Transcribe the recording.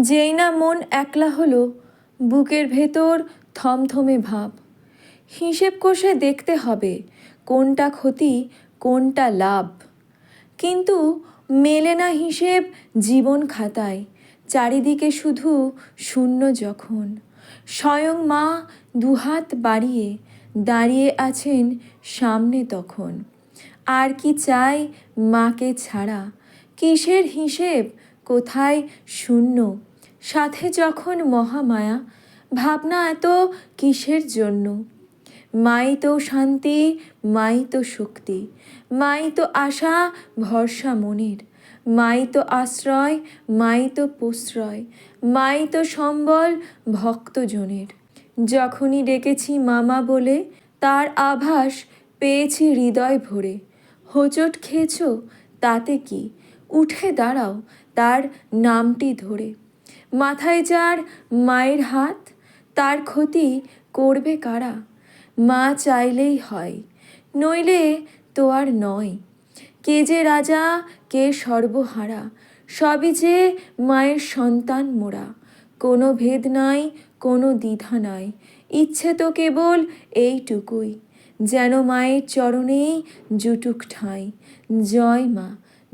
যেই না মন একলা হলো, বুকের ভেতর থমথমে ভাব। হিসেব কষে দেখতে হবে, কোনটা ক্ষতি, কোনটা লাভ। কিন্তু মেলে না হিসেব জীবন খাতায়, চারিদিকে শুধু শূন্য যখন। স্বয়ং মা দুহাত বাড়িয়ে দাঁড়িয়ে আছেন সামনে তখন। আর কি চাই মাকে ছাড়া, কিসের হিসেব কোথায় শূন্য? সাথে যখন মহামায়া, ভাবনা এত কিসের জন্য? মাই তো শান্তি, মাই তো শক্তি, মাই তো আশা, ভরসা মনের, মাই তো আশ্রয়, মাই তো প্রশ্রয়, মাই তো সম্বল ভক্তজনের। যখনই ডেকেছি মামা বলে, তার আভাস পেয়েছি হৃদয় ভরে। হোঁচট খেয়েছ, তাতে কি? উঠে দাঁড়াও তার নামটি ধরে। মাথায় যার মায়ের হাত, তার ক্ষতি করবে কারা? মা চাইলেই হয়, নইলে তো আর নয়। কে যে রাজা, কে সর্বহারা, সবই যে মায়ের সন্তান মোরা। কোনো ভেদ নাই, কোনো দ্বিধা নাই, ইচ্ছে তো কেবল এইটুকুই। যেন মায়ের চরণেই জুটুক ঠাঁই। জয় মা